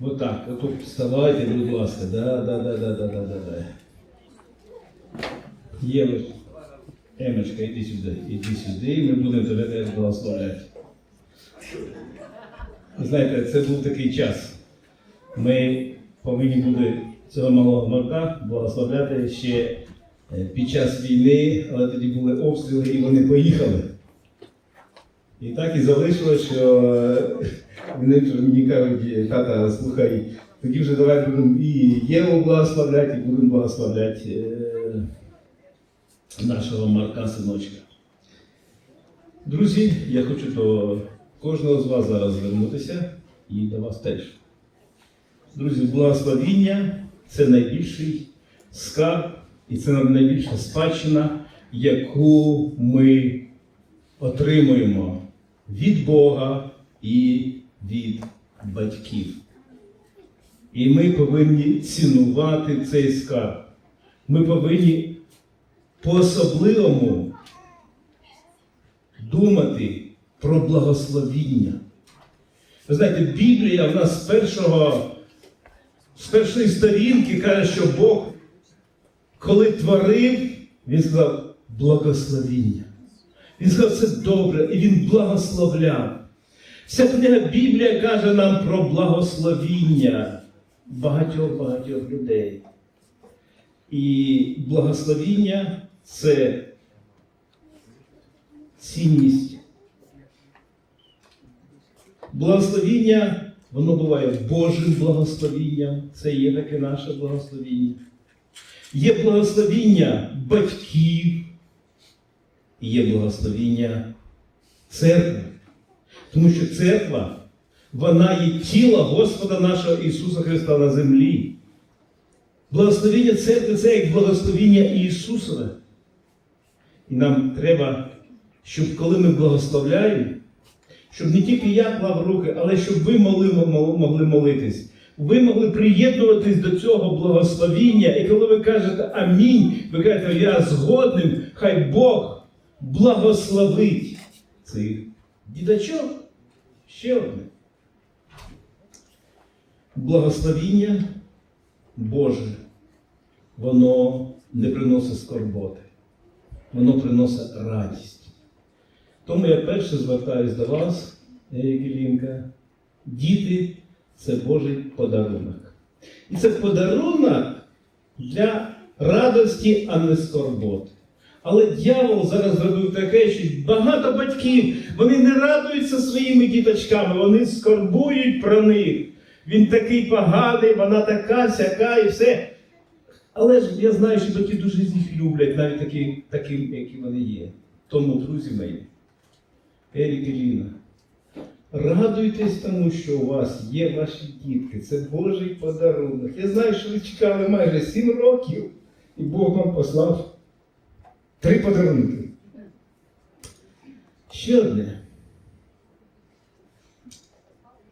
Вот так. Отут вставайте, будь ласка. Да, да, да, да, да, да, да, да. Євич, Емочка, іди сюди, іди сюди, ми будемо тебе теж благословляти. Знаєте, це був такий час. Ми повинні були цього малого Марка благословляти ще е, під час війни, але тоді були обстріли і вони поїхали. І так і залишилось, що е, вони мені кажуть, тата, слухай, тоді вже давай будемо і Єву благословляти, і будемо благословляти е, нашого Марка синочка. Друзі, я хочу до кожного з вас зараз звернутися і до вас теж. Друзі, благословіння це найбільший скарб і це найбільша спадщина, яку ми отримуємо від Бога і від батьків. І ми повинні цінувати цей скарб. Ми повинні по-особливому думати про благословіння. Ви знаєте, Біблія в нас з першого, з першої сторінки каже, що Бог, коли творив, Він сказав благословіння. Він сказав, це добре, і він благословляв. Вся Біблія каже нам про благословіння багатьох-багатьох людей. І благословіння це цінність. Благословіння, воно буває Божим благословінням, це є таке наше благословіння. Є благословіння батьків, є благословіння церкви. Тому що церква, вона є тіло Господа нашого Ісуса Христа на землі. Благословіння церкви це як благословіння Ісусове. І нам треба, щоб коли ми благословляємо, щоб не тільки я клав руки, але щоб ви могли, могли молитись. Ви могли приєднуватись до цього благословіння, і коли ви кажете амінь, ви кажете, я згодним, хай Бог благословить цих діточок. Ще одне. Благословіння Боже, воно не приносить скорботи, воно приносить радість. Тому я перше звертаюсь до вас, Єлінка. Діти це Божий подарунок. І це подарунок для радості, а не скорботи. Але дьявол зараз зробив таке, що багато батьків вони не радуються своїми діточками, вони скорбують про них. Він такий поганий, вона така, сяка і все. Але ж я знаю, що батьки дуже їх люблять, навіть такі, таким, які вони є. Тому, друзі мої, Ерік і Ліна, радуйтесь тому, що у вас є ваші дітки. Це Божий подарунок. Я знаю, що ви чекали майже сім років, і Бог вам послав три подарунки. Ще одне.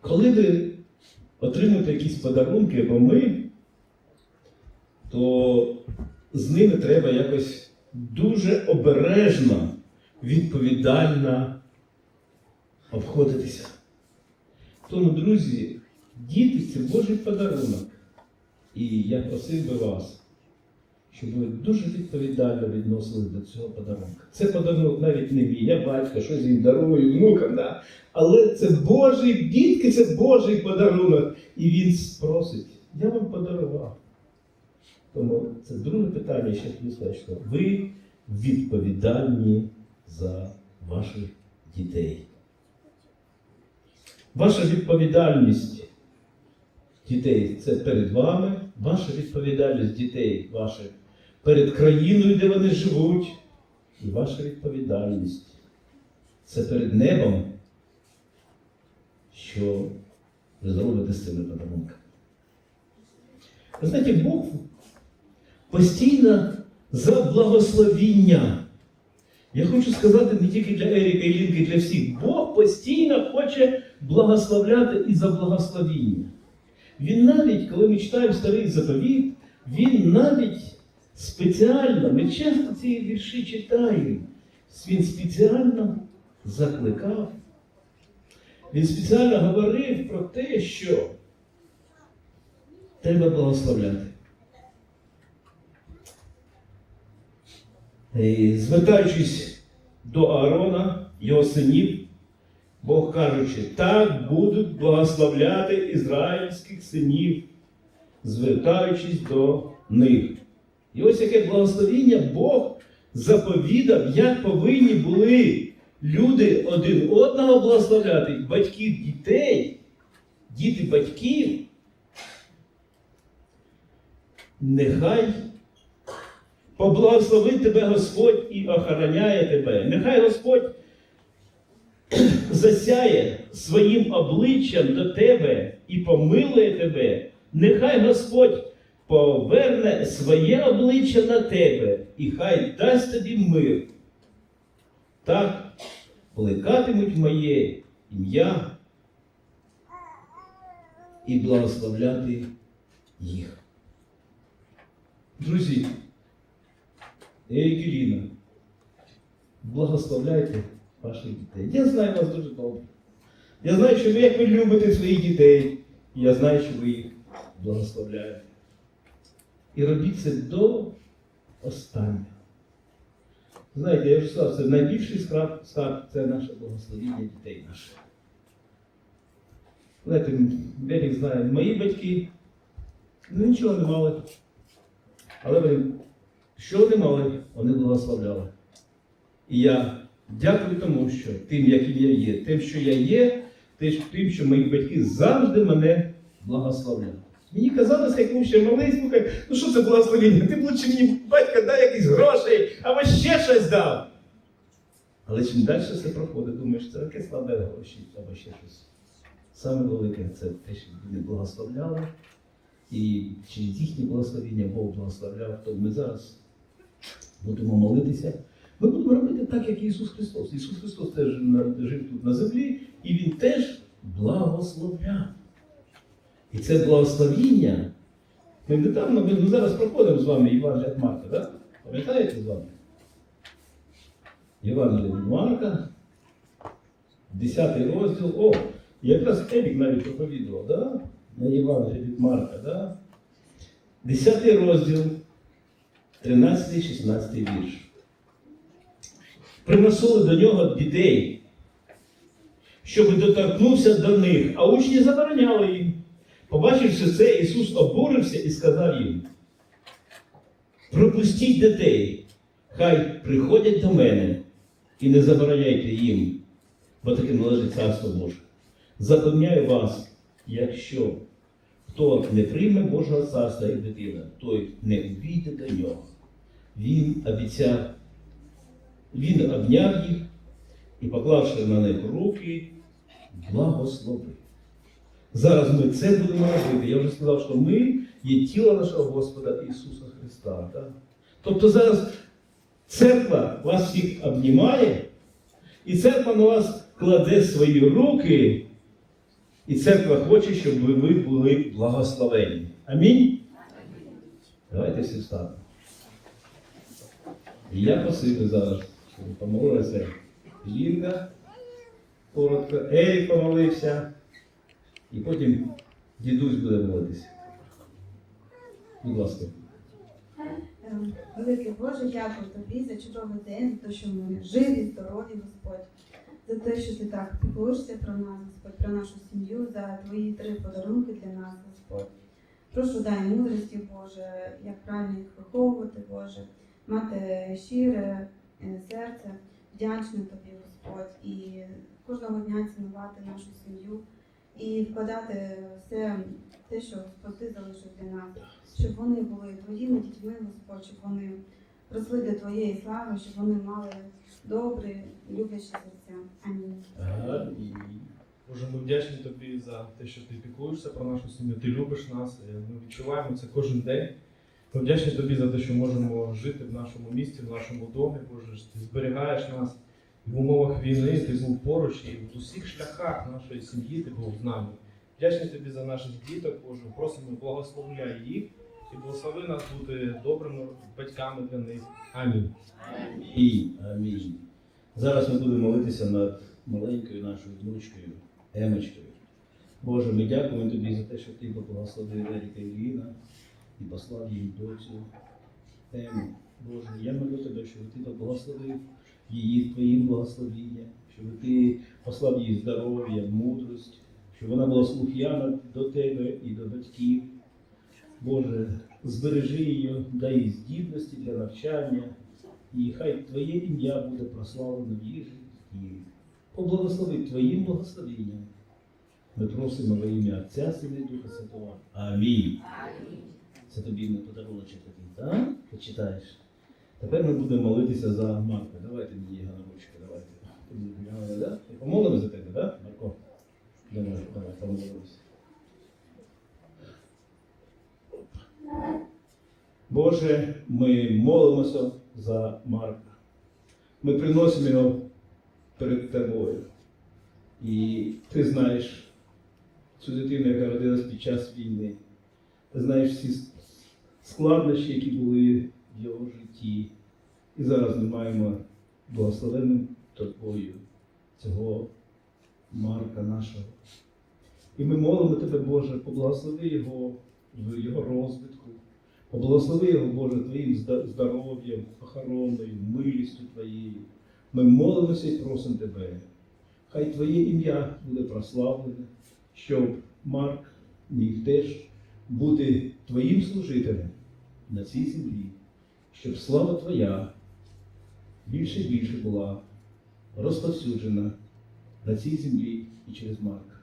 Коли ви отримуєте якісь подарунки або ми, то з ними треба якось дуже обережно, відповідально обходитися. Тому, друзі, діти це Божий подарунок. І я просив би вас, щоб ви дуже відповідально відносились до цього подарунка. Це подарунок навіть не мій, я батько, щось їм дарую, внукам, да? але це Божий, дітки це Божий подарунок. І він спросить, я вам подарував. Тому це друге питання, ще що ви відповідальні за ваших дітей. Ваша відповідальність дітей це перед вами, ваша відповідальність дітей ваших перед країною, де вони живуть, і ваша відповідальність це перед небом, що ви зробите з цими подарунками. Ви знаєте, Бог постійно за благословіння. Я хочу сказати не тільки для Еріка і Лінки, для всіх. Бог постійно хоче благословляти і за благословіння. Він навіть, коли ми читаємо старий заповіт, він навіть спеціально, ми часто ці вірші читаємо, він спеціально закликав, він спеціально говорив про те, що треба благословляти. І Звертаючись до Аарона, його синів, Бог кажучи, так будуть благословляти ізраїльських синів, звертаючись до них. І ось яке благословіння Бог заповідав, як повинні були люди один одного благословляти, батьків дітей, діти батьків. Нехай поблагословить тебе Господь і охороняє тебе. Нехай Господь засяє своїм обличчям до тебе і помилує тебе. Нехай Господь поверне своє обличчя на тебе і хай дасть тобі мир. Так плекатимуть моє ім'я і благословляти їх. Друзі, Ейкеліна, благословляйте ваших дітей. Я знаю вас дуже добре. Я знаю, що ви як ви любите своїх дітей. Я знаю, що ви їх благословляєте. І робіть це до останнього. Знаєте, я вже сказав, це найбільший скарб, скарб це наше благословіння дітей наших. Знаєте, Берег знає, мої батьки ну, нічого не мали. Але вони, що вони мали, вони благословляли. І я дякую тому, що тим, яким я є, тим, що я є, тим, що мої батьки завжди мене благословляли. Мені казалось, як був ще малий, слухай, ну що це благословення? Ти б лучше мені батька дай якісь грошей, або ще щось дав. Але чим далі це проходить, думаєш, це таке слабе гроші, або ще щось. Саме велике це те, що вони благословляли. І через їхнє благословіння Бог благословляв, то ми зараз будемо молитися. Ми будемо робити так, як Ісус Христос. Ісус Христос теж жив тут на землі, і Він теж благословляв. І це благословіння. Ми недавно, ми зараз проходимо з вами від Марка, так? Пам'ятаєте з вами? Від Марка, 10 розділ. О, якраз Ерік навіть проповідував, да? на Євангелії від Марка, да? 10 розділ, 13-16 вірш. Приносили до нього дітей, щоб доторкнувся до них, а учні забороняли їм. Побачивши це, Ісус обурився і сказав їм: пропустіть дітей, хай приходять до мене і не забороняйте їм, бо таке належить царство Боже. Запевняю вас, якщо хто не прийме Божого царства як дитина, той не увійде до нього. Він обіцяв, він обняв їх і, поклавши на них руки, благословив. Зараз ми це будемо робити. Я вже сказав, що ми є тіло нашого Господа Ісуса Христа. Так? Тобто зараз церква вас всіх обнімає, і церква на вас кладе свої руки, і церква хоче, щоб ви були благословені. Амінь? Давайте всі встанемо. Я просив би зараз, щоб помолилася Лінка, коротко, Ерік помолився. І потім дідусь буде молитися. Будь ласка. Великий Боже, дякую тобі за чудовий день, за те, що ми живі, здорові, Господь, за те, що ти так піклуєшся про нас, Господь, про нашу сім'ю, за твої три подарунки для нас, Господь. Прошу дай мудрості, Боже, як правильно їх виховувати, Боже, мати щире е, серце, вдячне тобі, Господь, і кожного дня цінувати нашу сім'ю і вкладати все те, що ти залишив для нас щоб вони були твоїми дітьми, Господь, щоб вони росли для твоєї слави, щоб вони мали добрі, люблячі серця. Амінь. Амінь. Боже, ми вдячні тобі за те, що ти піклуєшся про нашу сім'ю, ти любиш нас. Ми відчуваємо це кожен день. Ми вдячні тобі за те, що можемо жити в нашому місті, в нашому домі. Боже, ти зберігаєш нас в умовах війни, ти був поруч і в усіх шляхах нашої сім'ї ти був з нами. Вдячні тобі за наших діток, Боже. Просимо, благословляй їх і благослови нас бути добрими батьками для них. Амінь. І амінь. Зараз ми будемо молитися над маленькою нашою внучкою Емочкою. Боже, ми дякуємо тобі за те, що ти поблагословив Еріка і Ліна і послав їй доцю тему. Боже, я молю тебе, щоб ти поблагословив її твоїм благословінням, щоб ти послав їй здоров'я, мудрість, щоб вона була слух'яна до тебе і до батьків. Боже, збережи її, дай їй здібності для навчання, і хай Твоє ім'я буде прославлено в її житті. Поблагослови Твоїм благословенням. Ми просимо во ім'я Отця, Сина і Духа Святого. Амінь. Це тобі не подаруночок такий, так? Почитаєш. Тепер ми будемо молитися за Марка. Давайте мені на ручки, давайте. Да? Помолимо за тебе, так, Марко? Давай, давай, помолимося. Боже, ми молимося за Марка. Ми приносимо його перед тобою. І ти знаєш цю дитину, яка родилась під час війни. Ти знаєш всі складнощі, які були в його житті. І зараз ми маємо благословенним тобою цього Марка нашого. І ми молимо тебе, Боже, поблагослови його в його розвитку. Поблагослови його, Боже, Твоїм здоров'ям, охороною, милістю Твоєю. Ми молимося і просимо Тебе. Хай Твоє ім'я буде прославлене, щоб Марк міг теж бути Твоїм служителем на цій землі, щоб слава Твоя більше і більше була розповсюджена на цій землі і через Марка.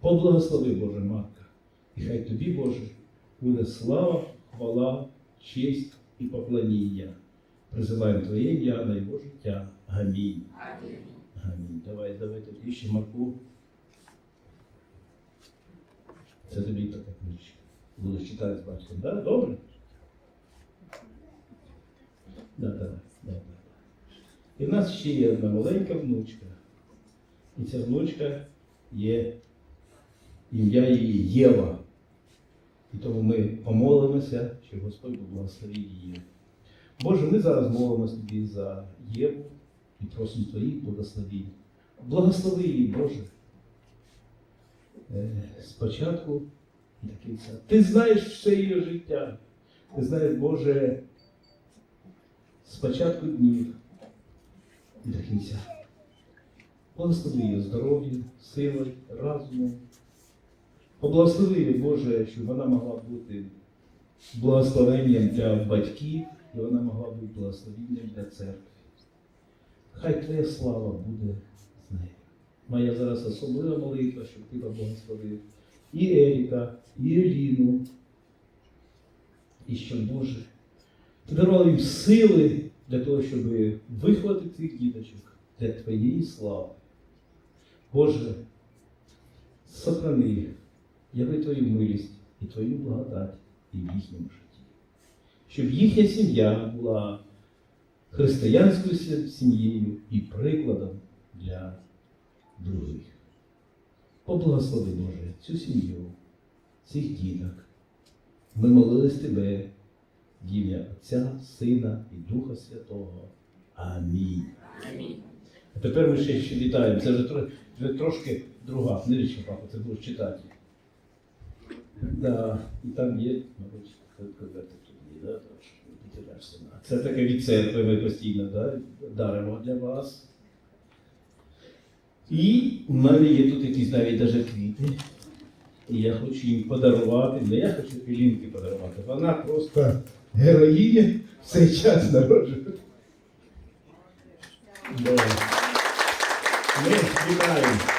Поблагослови, Боже, Марка, і хай тобі, Боже, буде слава, хвала, честь і поклоніння. Призиваємо Твоє ім'я на його життя. Амінь. Амінь. Давай, давай тобі ще Марку. Це тобі така книжка. Будеш читати з батьком, так? Да? Добре? Да, да, да, да. І в нас ще є одна маленька внучка. І ця внучка є ім'я її Єва. І тому ми помолимося, щоб Господь благословив її. Боже, ми зараз молимося тобі за Єву і просимо твоїх благословінь. Благослови її, Боже. Е, Спочатку до кінця. Ти знаєш все її життя. Ти знаєш, Боже, спочатку днів і до. Благослови її здоров'я, силою, разумом. Поблагослови її, Боже, щоб вона могла бути благословенням для батьків, і вона могла бути благословенням для церкви. Хай Твоя слава буде з нею. Моя зараз особлива молитва, щоб ти поблагословив і Еріка, і Еліну, і щоб Боже, ти дарував їм сили для того, щоб вихватити цих діточок для Твоєї слави. Боже, сохрани яви Твою милість і Твою благодать і в їхньому житті. Щоб їхня сім'я була християнською сім'єю і прикладом для других. Поблагослови, Боже, цю сім'ю, цих діток. Ми молились Тебе в ім'я Отця, Сина і Духа Святого. Амінь. А тепер ми ще, ще вітаємо. Це вже, вже трошки друга книжечка, папа, це будеш читати. Да, і там є, мабуть, конверти тут є, да. А Це таке від церкви ми постійно да, даримо для вас. І в мене є тут якісь навіть даже квіти. І я хочу їм подарувати, не я хочу Елінки подарувати. Вона просто героїня в цей час народжувати. Ми вітаємо.